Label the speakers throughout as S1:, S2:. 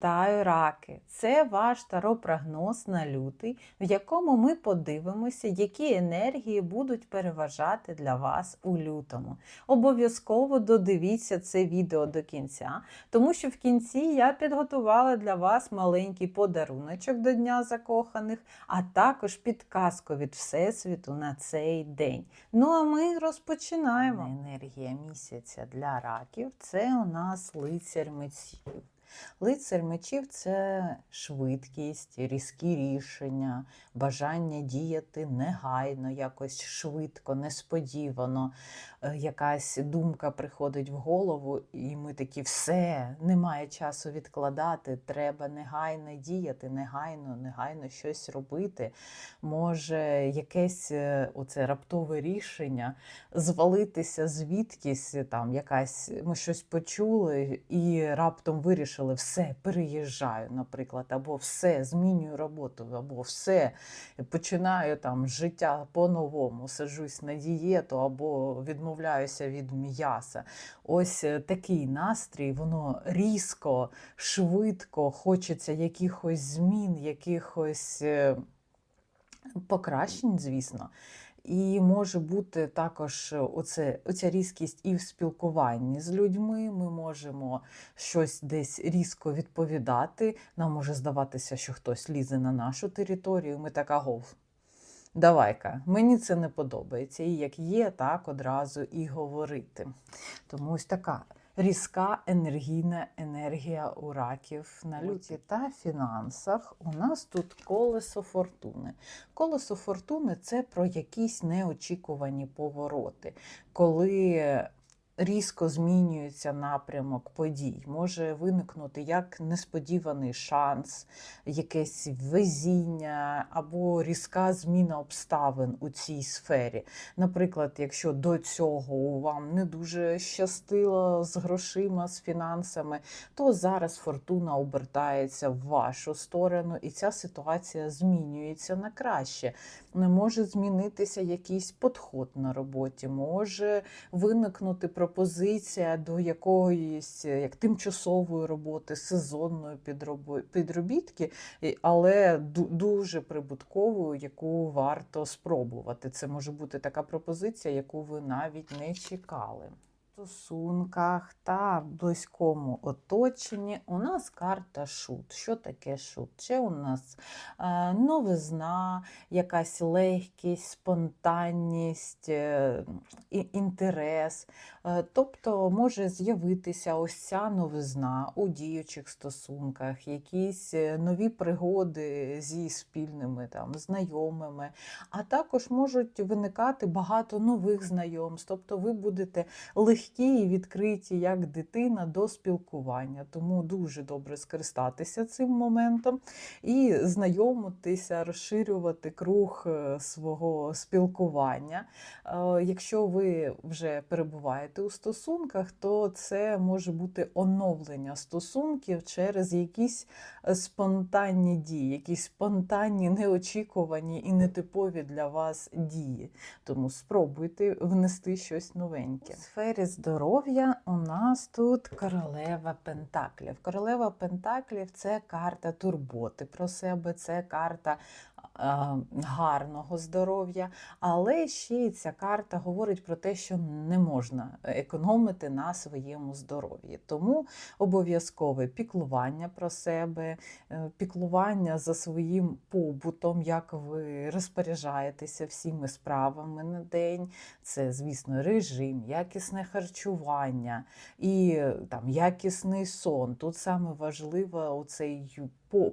S1: Вітаю, раки! Це ваш таро-прогноз на лютий, в якому ми подивимося, які енергії будуть переважати для вас у лютому. Обов'язково додивіться це відео до кінця, тому що в кінці я підготувала для вас маленький подаруночок до Дня закоханих, а також підказку від Всесвіту на цей день. Ну а ми розпочинаємо. Енергія місяця для раків це у нас лицар митців. Лицар мечів це швидкість, різкі рішення, бажання діяти негайно, якось швидко, несподівано. Е, Якась думка приходить в голову, і ми такі все, немає часу відкладати, треба негайно діяти, негайно, негайно щось робити. Може, якесь е, оце раптове рішення звалитися звідкись, там якась ми щось почули і раптом вирішили все, переїжджаю, наприклад, або все, змінюю роботу, або все, починаю там життя по-новому, саджусь на дієту, або відмовляюся від м'яса. Ось е, такий настрій, воно різко, швидко, хочеться якихось змін, якихось е, покращень, звісно. І може бути також оце, оця різкість і в спілкуванні з людьми. Ми можемо щось десь різко відповідати. Нам може здаватися, що хтось лізе на нашу територію. Ми така гов. Давай-ка, мені це не подобається. І як є, так одразу і говорити. Тому ось така різка енергійна енергія у раків на люті та фінансах. У нас тут колесо фортуни. Колесо фортуни це про якісь неочікувані повороти, коли різко змінюється напрямок подій. Може виникнути як несподіваний шанс, якесь везіння або різка зміна обставин у цій сфері. Наприклад, якщо до цього вам не дуже щастило з грошима, з фінансами, то зараз фортуна обертається в вашу сторону, і ця ситуація змінюється на краще. Не може змінитися якийсь підход на роботі, може виникнути пропозиція до якоїсь як тимчасової роботи, сезонної підробітки, але дуже прибутковою, яку варто спробувати. Це може бути така пропозиція, яку ви навіть не чекали. Стосунках та близькому оточенні у нас карта шут. Що таке шут? Це у нас е, новизна, якась легкість, спонтанність, е, інтерес. Е, Тобто може з'явитися ось ця новизна у діючих стосунках, якісь нові пригоди зі спільними там, знайомими, а також можуть виникати багато нових знайомств. Тобто ви будете легкі і відкриті як дитина до спілкування. Тому дуже добре скористатися цим моментом і знайомитися, розширювати круг е, свого спілкування. Е, Якщо ви вже перебуваєте у стосунках, то це може бути оновлення стосунків через якісь е, спонтанні дії, якісь спонтанні, неочікувані і нетипові для вас дії. Тому спробуйте внести щось новеньке. У сфері здоров'я у нас тут королева Пентаклів. Королева Пентаклів це карта турботи про себе, це карта гарного здоров'я. Але ще й ця карта говорить про те, що не можна економити на своєму здоров'ї. Тому обов'язкове піклування про себе, е, піклування за своїм побутом, як ви розпоряджаєтеся всіми справами на день. Це, звісно, режим, якісне харчування і е, там якісний сон. Тут саме важливо оцей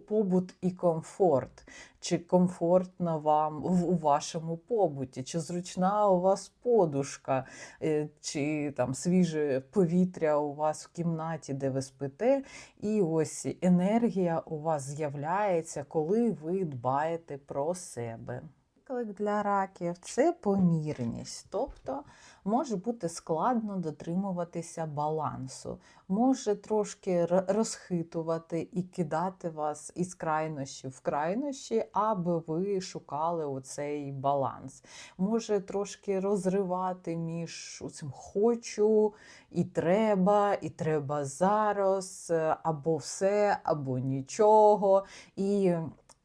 S1: побут і комфорт. Чи комфортно вам у вашому побуті, чи зручна у вас подушка, е, чи там свіже повітря у вас в кімнаті, де ви спите. І ось енергія у вас з'являється, коли ви дбаєте про себе. Виклик для раків це помірність, тобто може бути складно дотримуватися балансу, може трошки розхитувати і кидати вас із крайнощі в крайнощі, аби ви шукали оцей баланс. Може трошки розривати між цим хочу і треба, і треба зараз, або все, або нічого. І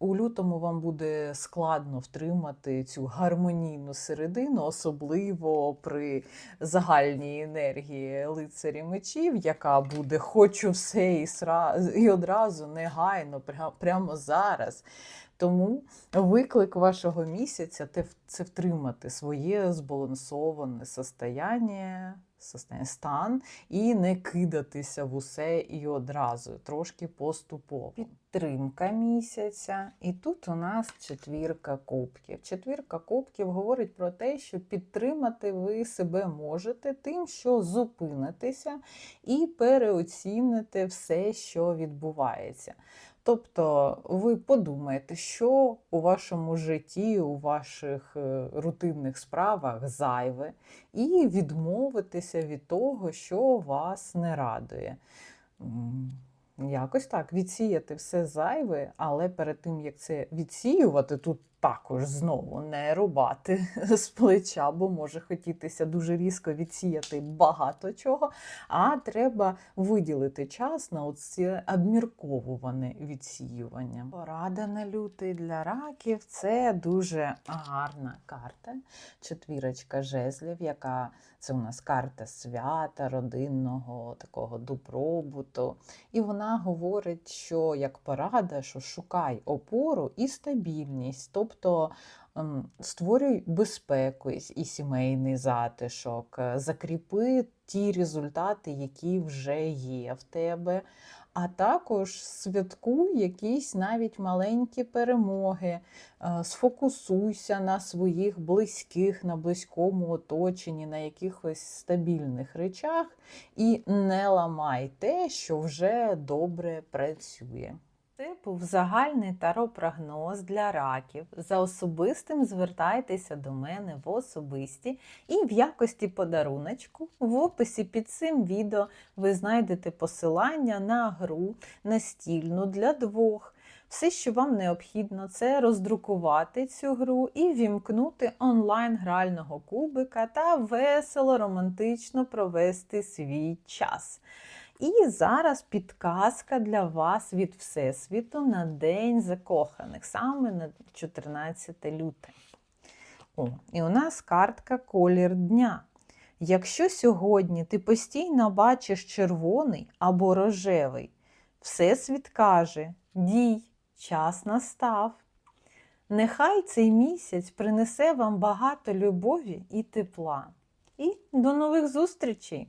S1: у лютому вам буде складно втримати цю гармонійну середину, особливо при загальній енергії лицарі мечів, яка буде хочу все і, сра... і одразу негайно, прямо зараз. Тому виклик вашого місяця це втримати своє збалансоване состояння, стан і не кидатися в усе і одразу, трошки поступово. Підтримка місяця. І тут у нас четвірка кубків. Четвірка кубків говорить про те, що підтримати ви себе можете тим, що зупинитеся і переоціните все, що відбувається. Тобто ви подумаєте, що у вашому житті, у ваших е, рутинних справах зайве, і відмовитеся від того, що вас не радує. Якось так, відсіяти все зайве, але перед тим, як це відсіювати, тут також знову не рубати з плеча, бо може хотітися дуже різко відсіяти багато чого, а треба виділити час на оце обмірковуване відсіювання. Порада на лютий для раків це дуже гарна карта. Четвірочка жезлів, яка це у нас карта свята, родинного такого добробуту. І вона говорить, що як порада, що шукай опору і стабільність, тобто ем, створюй безпеку і і сімейний затишок, е, закріпи ті результати, які вже є в тебе. А також святкуй якісь навіть маленькі перемоги, е, сфокусуйся на своїх близьких, на близькому оточенні, на якихось стабільних речах і не ламай те, що вже добре працює. Це був загальний таро-прогноз для раків. За особистим звертайтеся до мене в особисті і в якості подаруночку в описі під цим відео ви знайдете посилання на гру настільну для двох. Все, що вам необхідно, це роздрукувати цю гру і вімкнути онлайн грального кубика та весело, романтично провести свій час. І зараз підказка для вас від Всесвіту на День закоханих, саме на 14 люте. О, і у нас картка колір дня. Якщо сьогодні ти постійно бачиш червоний або рожевий, Всесвіт каже: дій, час настав. Нехай цей місяць принесе вам багато любові і тепла. І до нових зустрічей!